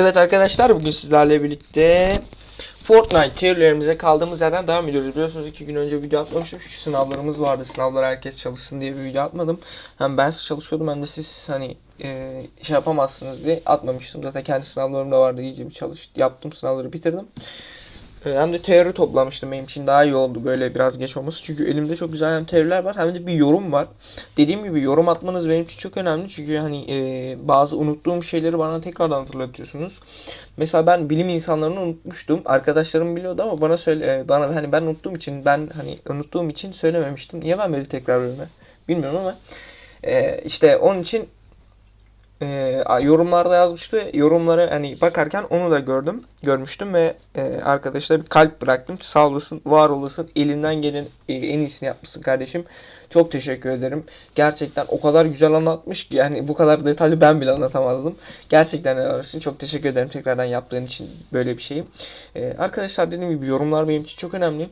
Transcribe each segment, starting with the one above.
Evet arkadaşlar bugün sizlerle birlikte Fortnite teorilerimize kaldığımız yerden devam ediyoruz. Biliyorsunuz iki gün önce video atmamıştım çünkü sınavlarımız vardı. Sınavlara herkes çalışsın diye bir video atmadım. Hem ben çalışıyordum hem de siz hani e, şey yapamazsınız diye atmamıştım. Zaten kendi sınavlarım da vardı. İyice bir çalış yaptım sınavları bitirdim. E, Hem de teori toplamıştım benim için daha iyi oldu böyle biraz geç olması. Çünkü elimde çok güzel hem teoriler var hem de bir yorum var. Dediğim gibi yorum atmanız benim için çok önemli. Çünkü hani e, bazı unuttuğum şeyleri bana tekrardan hatırlatıyorsunuz. Mesela ben bilim insanlarını unutmuştum. Arkadaşlarım biliyordu ama bana söyle e, bana hani ben unuttuğum için ben hani unuttuğum için söylememiştim. Niye ben böyle tekrar ediyorum? Bilmiyorum ama e, işte onun için e, yorumlarda yazmıştı. Yorumlara hani bakarken onu da gördüm. Görmüştüm ve e, arkadaşlara bir kalp bıraktım. Sağ olasın, var olasın. Elinden gelen e, en iyisini yapmışsın kardeşim. Çok teşekkür ederim. Gerçekten o kadar güzel anlatmış ki yani bu kadar detaylı ben bile anlatamazdım. Gerçekten helal. Çok teşekkür ederim tekrardan yaptığın için böyle bir şeyi. E, arkadaşlar dediğim gibi yorumlar benim için çok önemli.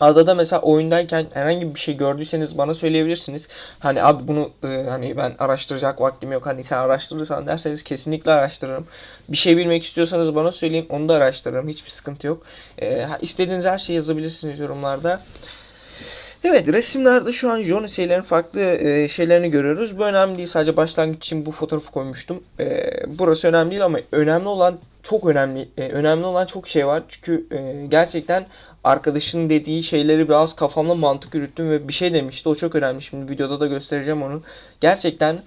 Adada mesela oyundayken herhangi bir şey gördüyseniz bana söyleyebilirsiniz. Hani abi bunu e, hani ben araştıracak vaktim yok. Hani sen araştırırsan derseniz kesinlikle araştırırım. Bir şey bilmek istiyorsanız bana söyleyin onu da araştırırım. Hiçbir sıkıntı yok. E, istediğiniz her şeyi yazabilirsiniz yorumlarda. Evet resimlerde şu an Jonisey'lerin farklı e, şeylerini görüyoruz. Bu önemli değil. Sadece başlangıç için bu fotoğrafı koymuştum. E, burası önemli değil ama önemli olan çok önemli. e, önemli olan çok şey var. Çünkü e, gerçekten arkadaşın dediği şeyleri biraz kafamda mantık yürüttüm ve bir şey demişti. O çok önemli. Şimdi videoda da göstereceğim onu. Gerçekten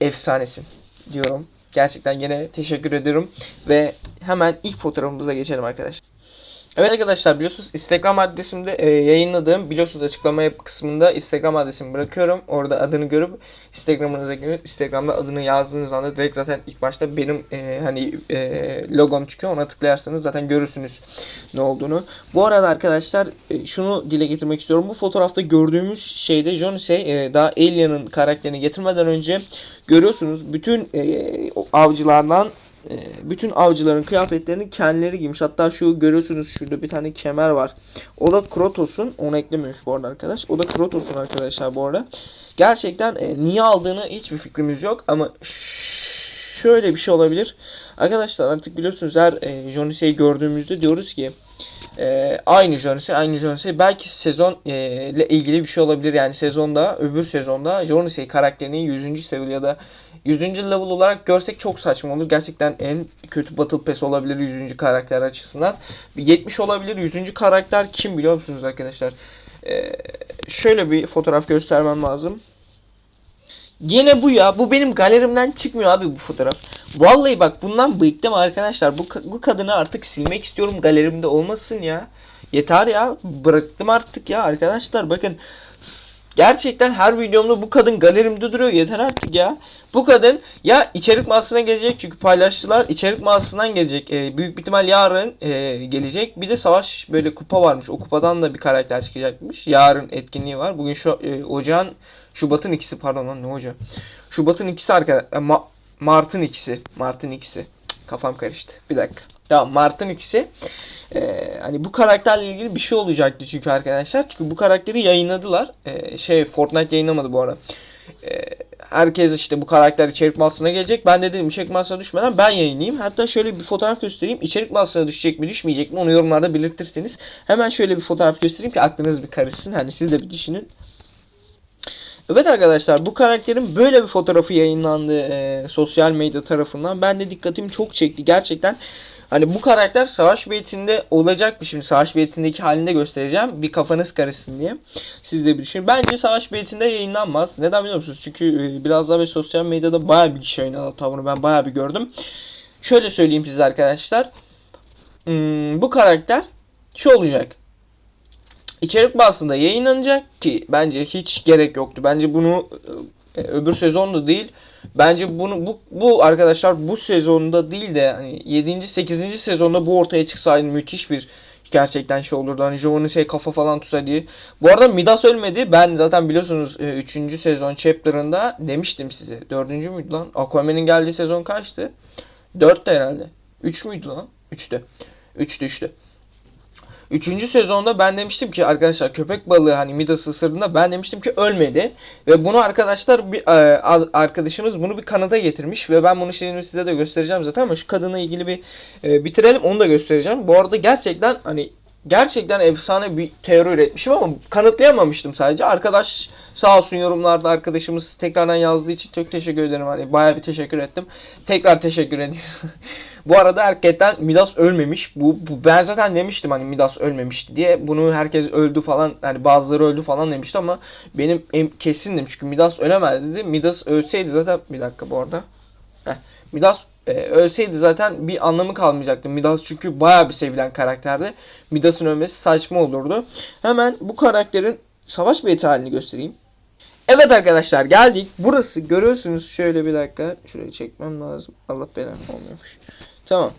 efsanesin diyorum. Gerçekten yine teşekkür ediyorum. Ve hemen ilk fotoğrafımıza geçelim arkadaşlar. Evet arkadaşlar biliyorsunuz Instagram adresimde e, yayınladığım biliyorsunuz açıklama kısmında Instagram adresimi bırakıyorum. Orada adını görüp Instagram'ınıza girip Instagram'da adını yazdığınız anda direkt zaten ilk başta benim e, hani e, logom çıkıyor. Ona tıklarsanız zaten görürsünüz ne olduğunu. Bu arada arkadaşlar e, şunu dile getirmek istiyorum. Bu fotoğrafta gördüğümüz şeyde Jonisey e, daha Alien'ın karakterini getirmeden önce görüyorsunuz bütün e, avcılardan bütün avcıların kıyafetlerini kendileri giymiş. Hatta şu görüyorsunuz şurada bir tane kemer var. O da Kratos'un. Onu eklememiş bu arada arkadaş. O da Kratos'un arkadaşlar bu arada. Gerçekten e, niye aldığını hiçbir fikrimiz yok ama şöyle bir şey olabilir. Arkadaşlar artık biliyorsunuz her e, Jonisey'i gördüğümüzde diyoruz ki e, aynı Jonisey aynı Jonisey belki sezon e, ile ilgili bir şey olabilir yani sezonda öbür sezonda Jonisey karakterini 100. seviye ya da 100. level olarak görsek çok saçma olur. Gerçekten en kötü Battle Pass olabilir 100. karakter açısından. 70 olabilir 100. karakter kim biliyor musunuz arkadaşlar? Ee, şöyle bir fotoğraf göstermem lazım. Yine bu ya. Bu benim galerimden çıkmıyor abi bu fotoğraf. Vallahi bak bundan bıktım arkadaşlar. Bu, bu kadını artık silmek istiyorum. Galerimde olmasın ya. Yeter ya. Bıraktım artık ya arkadaşlar. Bakın gerçekten her videomda bu kadın galerimde duruyor. Yeter artık ya. Bu kadın ya içerik mağazasına gelecek çünkü paylaştılar. İçerik mağazasından gelecek. Ee, büyük bir ihtimal yarın e, gelecek. Bir de savaş böyle kupa varmış. O kupadan da bir karakter çıkacakmış. Yarın etkinliği var. Bugün şu e, ocağın Şubat'ın ikisi pardon lan ne hoca. Şubat'ın ikisi arkadaşlar. Ma- Mart'ın ikisi. Mart'ın ikisi. Kafam karıştı. Bir dakika. Tamam Mart'ın ikisi. Ee, hani bu karakterle ilgili bir şey olacaktı çünkü arkadaşlar. Çünkü bu karakteri yayınladılar. Ee, şey Fortnite yayınlamadı bu arada. Ee, herkes işte bu karakter içerik masasına gelecek. Ben de dedim içerik masasına düşmeden ben yayınlayayım. Hatta şöyle bir fotoğraf göstereyim. İçerik masasına düşecek mi düşmeyecek mi onu yorumlarda belirtirseniz. Hemen şöyle bir fotoğraf göstereyim ki aklınız bir karışsın. Hani siz de bir düşünün. Evet arkadaşlar bu karakterin böyle bir fotoğrafı yayınlandı e, sosyal medya tarafından. Ben de dikkatimi çok çekti. Gerçekten hani bu karakter savaş beytinde olacak mı şimdi savaş beytindeki halinde göstereceğim. Bir kafanız karışsın diye. Siz de bir düşünün. Bence savaş beytinde yayınlanmaz. Neden biliyor musunuz? Çünkü e, biraz daha böyle sosyal medyada bayağı bir kişi yayınladı. Bunu ben bayağı bir gördüm. Şöyle söyleyeyim size arkadaşlar. Hmm, bu karakter şu olacak içerik bazında yayınlanacak ki bence hiç gerek yoktu. Bence bunu e, öbür sezonda değil. Bence bunu bu bu arkadaşlar bu sezonda değil de hani 7. 8. sezonda bu ortaya çıksaydı müthiş bir gerçekten şey olurdu. Hani Giovanni şey kafa falan tutsa diye. Bu arada Midas ölmedi. Ben zaten biliyorsunuz 3. sezon chapter'ında demiştim size. 4. müydü lan? Aquaman'in geldiği sezon kaçtı? 4'te herhalde. 3 müydü lan? 3'tü. 3'tü 3'tü. Üçüncü sezonda ben demiştim ki arkadaşlar köpek balığı hani Midas ısırdığında ben demiştim ki ölmedi. Ve bunu arkadaşlar bir e, arkadaşımız bunu bir kanıta getirmiş. Ve ben bunu şimdi size de göstereceğim zaten ama şu kadınla ilgili bir e, bitirelim onu da göstereceğim. Bu arada gerçekten hani gerçekten efsane bir teori üretmişim ama kanıtlayamamıştım sadece. Arkadaş sağ olsun yorumlarda arkadaşımız tekrardan yazdığı için çok teşekkür ederim. Hani bayağı bir teşekkür ettim. Tekrar teşekkür edeyim. bu arada hakikaten Midas ölmemiş. Bu, bu ben zaten demiştim hani Midas ölmemişti diye. Bunu herkes öldü falan hani bazıları öldü falan demişti ama benim em, kesindim çünkü Midas ölemezdi. Midas ölseydi zaten bir dakika bu arada. Heh, Midas e, ölseydi zaten bir anlamı kalmayacaktı. Midas çünkü bayağı bir sevilen karakterdi. Midas'ın ölmesi saçma olurdu. Hemen bu karakterin savaş beti halini göstereyim. Evet arkadaşlar geldik. Burası görüyorsunuz şöyle bir dakika. Şurayı çekmem lazım. Allah belanı olmuyormuş. Tamam.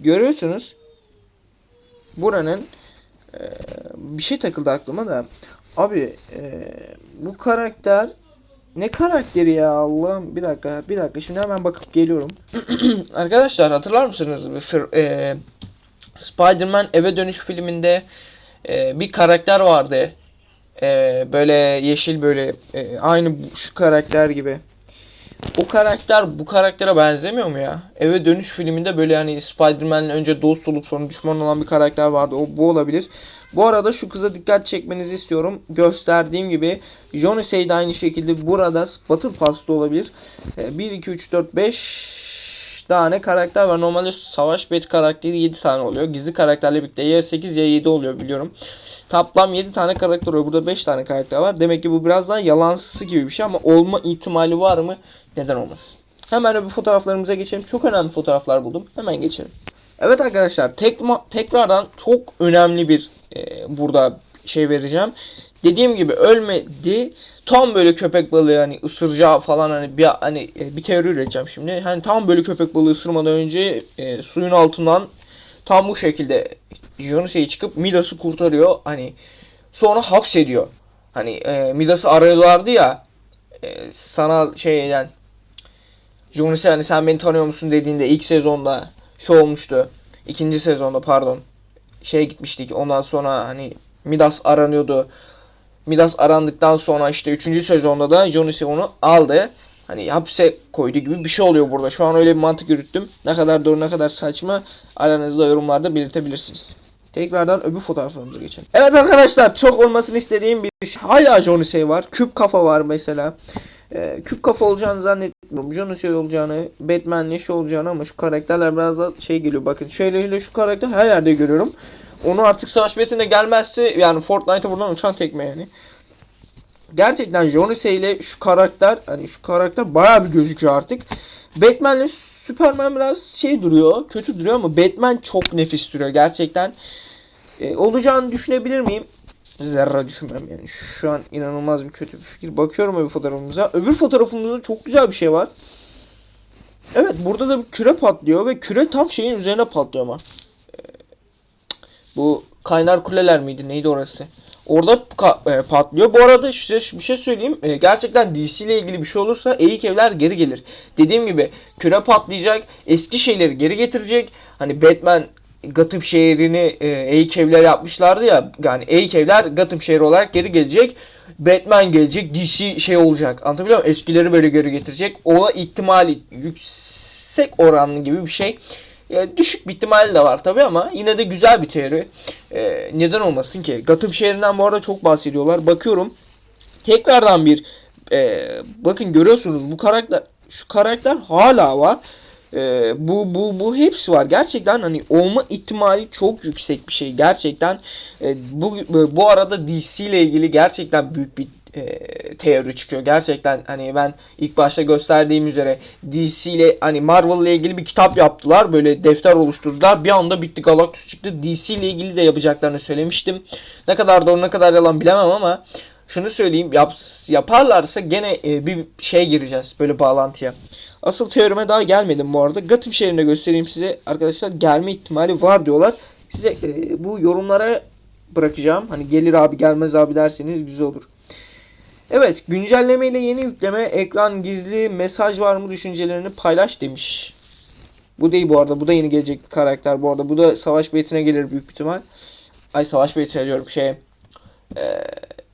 Görüyorsunuz. Buranın e, bir şey takıldı aklıma da. Abi e, bu karakter ne karakteri ya Allah'ım bir dakika bir dakika şimdi hemen bakıp geliyorum. Arkadaşlar hatırlar mısınız? E, Spider-Man Eve Dönüş filminde e, bir karakter vardı. E, böyle yeşil böyle e, aynı şu karakter gibi. O karakter bu karaktere benzemiyor mu ya? Eve Dönüş filminde böyle hani Spider-Man'le önce dost olup sonra düşman olan bir karakter vardı. O bu olabilir. Bu arada şu kıza dikkat çekmenizi istiyorum. Gösterdiğim gibi Jonisei de aynı şekilde burada Battle Pass'ta olabilir. E, 1, 2, 3, 4, 5 tane karakter var. Normalde savaş bet karakteri 7 tane oluyor. Gizli karakterle birlikte ya 8 ya 7 oluyor biliyorum. Toplam 7 tane karakter oluyor. Burada 5 tane karakter var. Demek ki bu biraz daha yalansısı gibi bir şey ama olma ihtimali var mı? Neden olmasın? Hemen bir fotoğraflarımıza geçelim. Çok önemli fotoğraflar buldum. Hemen geçelim. Evet arkadaşlar tekma, tekrardan çok önemli bir e, burada şey vereceğim. Dediğim gibi ölmedi. Tam böyle köpek balığı hani ısıracağı falan hani bir hani e, bir teori üreteceğim şimdi. Hani tam böyle köpek balığı ısırmadan önce e, suyun altından tam bu şekilde Jonas'e çıkıp Midas'ı kurtarıyor. Hani sonra hapsediyor. Hani e, Midas'ı arıyorlardı ya e, sana şey eden Jonas'e hani sen beni tanıyor musun dediğinde ilk sezonda şu olmuştu. İkinci sezonda pardon. Şeye gitmiştik. Ondan sonra hani Midas aranıyordu. Midas arandıktan sonra işte 3. sezonda da Jonas'e onu aldı. Hani hapse koydu gibi bir şey oluyor burada. Şu an öyle bir mantık yürüttüm. Ne kadar doğru ne kadar saçma aranızda yorumlarda belirtebilirsiniz. Tekrardan öbür fotoğraflarımıza geçelim. Evet arkadaşlar çok olmasını istediğim bir şey. Hala Jonisey var. Küp kafa var mesela. Ee, küp kafa olacağını zannetmiyorum. Jonisey olacağını, Batman Neşe olacağını ama şu karakterler biraz da şey geliyor. Bakın şöyle şu karakter her yerde görüyorum. Onu artık savaş betine gelmezse yani Fortnite'a buradan uçan tekme yani. Gerçekten Jonisey ile şu karakter hani şu karakter bayağı bir gözüküyor artık. Batman'le Superman biraz şey duruyor, kötü duruyor ama Batman çok nefis duruyor gerçekten. Ee, olacağını düşünebilir miyim? Zerre düşünmem yani. Şu an inanılmaz bir kötü bir fikir. Bakıyorum öbür fotoğrafımıza. Öbür fotoğrafımızda çok güzel bir şey var. Evet burada da bir küre patlıyor ve küre tam şeyin üzerine patlıyor ama. Ee, bu kaynar kuleler miydi? Neydi orası? Orada e, patlıyor. Bu arada size bir şey söyleyeyim. E, gerçekten DC ile ilgili bir şey olursa eğik evler geri gelir. Dediğim gibi küre patlayacak. Eski şeyleri geri getirecek. Hani Batman Gotham şehrini e, eğik evler yapmışlardı ya. Yani eğik evler Gotham şehri olarak geri gelecek. Batman gelecek. DC şey olacak. Anlatabiliyor muyum? Eskileri böyle geri getirecek. Ola ihtimali yüksek oranlı gibi bir şey. Ya düşük bir ihtimali de var tabi ama yine de güzel bir teori. Ee, neden olmasın ki? Gotham şehrinden bu arada çok bahsediyorlar. Bakıyorum. Tekrardan bir e, bakın görüyorsunuz bu karakter şu karakter hala var. E, bu bu bu hepsi var. Gerçekten hani olma ihtimali çok yüksek bir şey. Gerçekten e, bu bu arada DC ile ilgili gerçekten büyük bir e, teori çıkıyor. Gerçekten hani ben ilk başta gösterdiğim üzere DC ile hani Marvel ile ilgili bir kitap yaptılar. Böyle defter oluşturdular. Bir anda bitti Galactus çıktı. DC ile ilgili de yapacaklarını söylemiştim. Ne kadar doğru ne kadar yalan bilemem ama şunu söyleyeyim yap, yaparlarsa gene e, bir şey gireceğiz böyle bağlantıya. Asıl teorime daha gelmedim bu arada. Gotham şehrinde göstereyim size arkadaşlar gelme ihtimali var diyorlar. Size e, bu yorumlara bırakacağım. Hani gelir abi gelmez abi derseniz güzel olur. Evet güncelleme ile yeni yükleme ekran gizli mesaj var mı düşüncelerini paylaş demiş. Bu değil bu arada bu da yeni gelecek bir karakter bu arada bu da savaş betine gelir büyük ihtimal. Ay Savaş Bey söylüyorum şey e,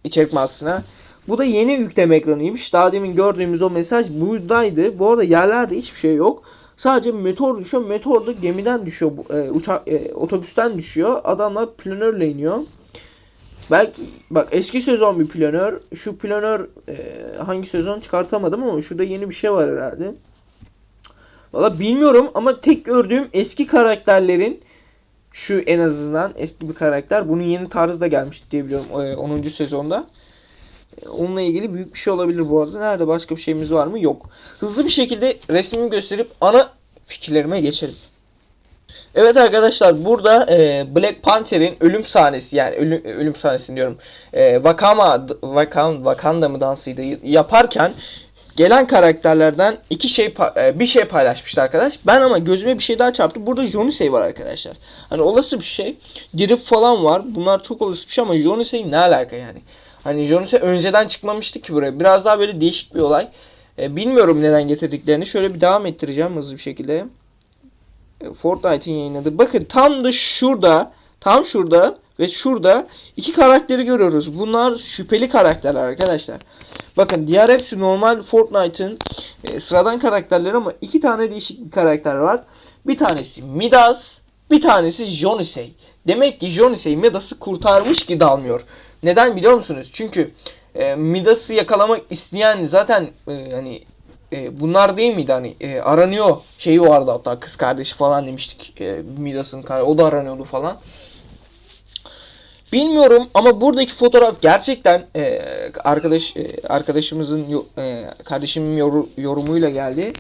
içerik mağazasına. Bu da yeni yükleme ekranıymış. Daha demin gördüğümüz o mesaj buradaydı. Bu arada yerlerde hiçbir şey yok. Sadece meteor düşüyor. Meteor da gemiden düşüyor. E, uçak e, otobüsten düşüyor. Adamlar planörle iniyor. Belki bak eski sezon bir planör. Şu planör e, hangi sezon çıkartamadım ama şurada yeni bir şey var herhalde. Valla bilmiyorum ama tek gördüğüm eski karakterlerin şu en azından eski bir karakter. Bunun yeni tarzı da gelmiş diye biliyorum e, 10. sezonda. E, Onunla ilgili büyük bir şey olabilir bu arada. Nerede başka bir şeyimiz var mı? Yok. Hızlı bir şekilde resmimi gösterip ana fikirlerime geçelim. Evet arkadaşlar burada e, Black Panther'in ölüm sahnesi yani ölüm, ölüm sahnesini diyorum. E, Wakama Wakan, Wakanda mı dansıydı yaparken gelen karakterlerden iki şey e, bir şey paylaşmıştı arkadaş. Ben ama gözüme bir şey daha çarptı. Burada Jonisei var arkadaşlar. Hani olası bir şey. Dirif falan var. Bunlar çok olası bir şey ama Jonisei ne alaka yani? Hani Jonisei önceden çıkmamıştı ki buraya. Biraz daha böyle değişik bir olay. E, bilmiyorum neden getirdiklerini. Şöyle bir devam ettireceğim hızlı bir şekilde. Fortnite'in yayınladığı. Bakın tam da şurada, tam şurada ve şurada iki karakteri görüyoruz. Bunlar şüpheli karakterler arkadaşlar. Bakın diğer hepsi normal Fortnite'ın e, sıradan karakterleri ama iki tane değişik bir karakter var. Bir tanesi Midas, bir tanesi Jonisei. Demek ki Jonisei Midas'ı kurtarmış ki dalmıyor. Neden biliyor musunuz? Çünkü e, Midas'ı yakalamak isteyen zaten e, hani e, bunlar değil miydi hani e, aranıyor şeyi vardı hatta kız kardeşi falan demiştik e, Midas'ın o da aranıyordu falan. Bilmiyorum ama buradaki fotoğraf gerçekten e, arkadaş e, arkadaşımızın e, kardeşimin yoru- yorumuyla geldi.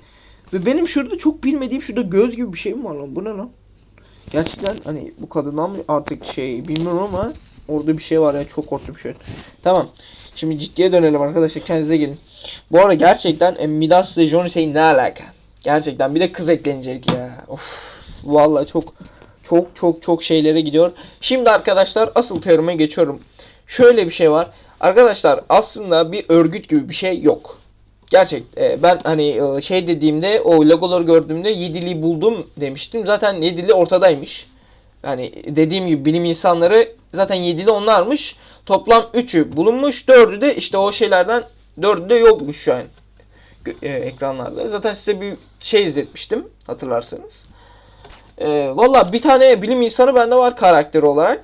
Ve benim şurada çok bilmediğim şurada göz gibi bir şey mi var lan? Bu ne lan? Gerçekten hani bu kadından mı artık şey bilmiyorum ama orada bir şey var ya çok korktum şu an. Tamam. Şimdi ciddiye dönelim arkadaşlar kendinize gelin. Bu arada gerçekten e, Midas ile Jonisei ne alaka? Gerçekten bir de kız eklenecek ya. Of. Vallahi çok çok çok çok şeylere gidiyor. Şimdi arkadaşlar asıl teorime geçiyorum. Şöyle bir şey var. Arkadaşlar aslında bir örgüt gibi bir şey yok. Gerçek. e, ben hani e, şey dediğimde o logoları gördüğümde Yedili buldum demiştim. Zaten Yedili ortadaymış. Yani dediğim gibi bilim insanları zaten Yedili onlarmış. Toplam 3'ü bulunmuş. 4'ü de işte o şeylerden 4'ü de yokmuş şu an e, ekranlarda. Zaten size bir şey izletmiştim hatırlarsanız. E, Valla bir tane bilim insanı bende var karakteri olarak.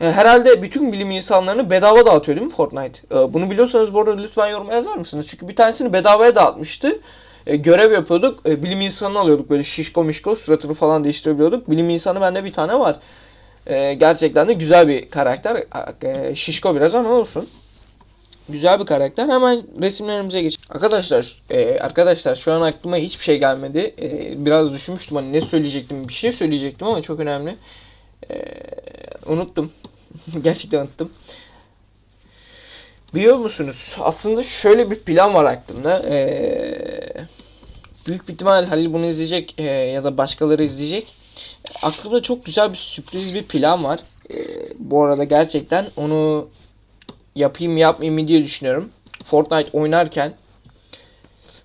E, herhalde bütün bilim insanlarını bedava dağıtıyor değil mi Fortnite? E, bunu biliyorsanız bu arada lütfen yoruma yazar mısınız? Çünkü bir tanesini bedavaya dağıtmıştı. E, görev yapıyorduk. E, bilim insanını alıyorduk. Böyle şişko mişko suratını falan değiştirebiliyorduk. Bilim insanı bende bir tane var. E, gerçekten de güzel bir karakter. E, şişko biraz ama olsun. Güzel bir karakter. Hemen resimlerimize geç. Arkadaşlar, e, arkadaşlar şu an aklıma hiçbir şey gelmedi. E, biraz düşünmüştüm hani ne söyleyecektim. Bir şey söyleyecektim ama çok önemli. E, unuttum. Gerçekten unuttum. Biliyor musunuz? Aslında şöyle bir plan var aklımda. E, büyük bir ihtimal Halil bunu izleyecek e, ya da başkaları izleyecek. Aklımda çok güzel bir sürpriz bir plan var. E, bu arada gerçekten onu yapayım yapmayayım mı diye düşünüyorum. Fortnite oynarken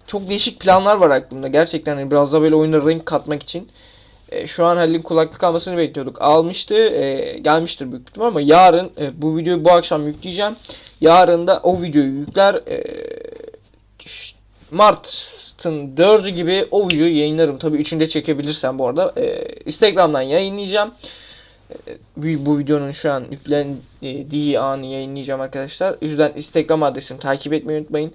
çok değişik planlar var aklımda. Gerçekten hani biraz da böyle oyuna renk katmak için. E, şu an Halil'in kulaklık almasını bekliyorduk. Almıştı. e, gelmiştir büyük ihtimal ama yarın e, bu videoyu bu akşam yükleyeceğim. Yarın da o videoyu yükler. E, ş- Mart'ın 4'ü gibi o videoyu yayınlarım. Tabii üçünde çekebilirsem bu arada. E, Instagram'dan yayınlayacağım. E, bu, videonun şu an yüklendiği anı yayınlayacağım arkadaşlar. O yüzden Instagram adresimi takip etmeyi unutmayın.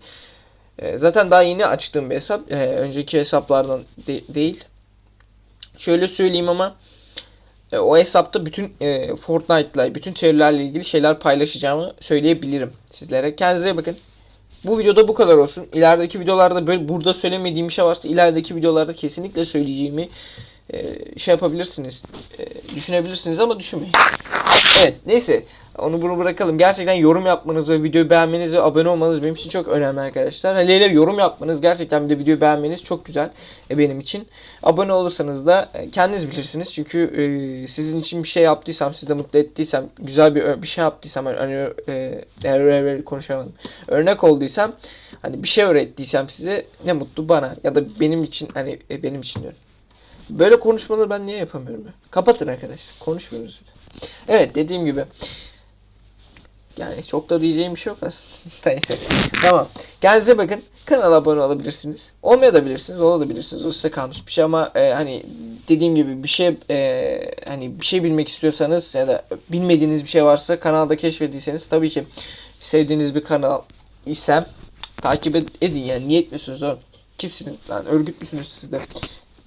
E, zaten daha yeni açtığım bir hesap. E, önceki hesaplardan de- değil. Şöyle söyleyeyim ama e, o hesapta bütün e, Fortnite'la, bütün teorilerle ilgili şeyler paylaşacağımı söyleyebilirim sizlere. Kendinize bakın. Bu videoda bu kadar olsun. İlerideki videolarda böyle burada söylemediğim şey varsa ilerideki videolarda kesinlikle söyleyeceğimi e, şey yapabilirsiniz. E, düşünebilirsiniz ama düşünmeyin. Evet neyse onu bunu bırakalım. Gerçekten yorum yapmanız ve videoyu beğenmeniz ve abone olmanız benim için çok önemli arkadaşlar. Hele hele yorum yapmanız gerçekten bir de videoyu beğenmeniz çok güzel e, benim için. Abone olursanız da e, kendiniz bilirsiniz. Çünkü e, sizin için bir şey yaptıysam, sizi de mutlu ettiysem, güzel bir bir şey yaptıysam hani hani, e, e, konuşamadım. Örnek olduysam hani bir şey öğrettiysem size ne mutlu bana ya da benim için hani e, benim için diyorum. Böyle konuşmaları ben niye yapamıyorum ya? Kapatın arkadaşlar. Konuşmuyoruz. Evet dediğim gibi. Yani çok da diyeceğim bir şey yok aslında. Neyse. Tamam. Kendinize bakın. Kanala abone olabilirsiniz. Olmayabilirsiniz. Olabilirsiniz. O size kalmış bir şey ama e, hani dediğim gibi bir şey e, hani bir şey bilmek istiyorsanız ya da bilmediğiniz bir şey varsa kanalda keşfettiyseniz tabii ki sevdiğiniz bir kanal isem takip ed- edin yani niye etmiyorsunuz oğlum? Kimsiniz lan örgüt müsünüz siz de?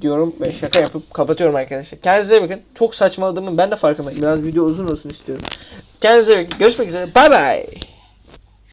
diyorum ve şaka yapıp kapatıyorum arkadaşlar. Kendinize bakın. Çok saçmaladığımın ben de farkındayım. Biraz video uzun olsun istiyorum. Kendinize. Görüşmek. Bay bay.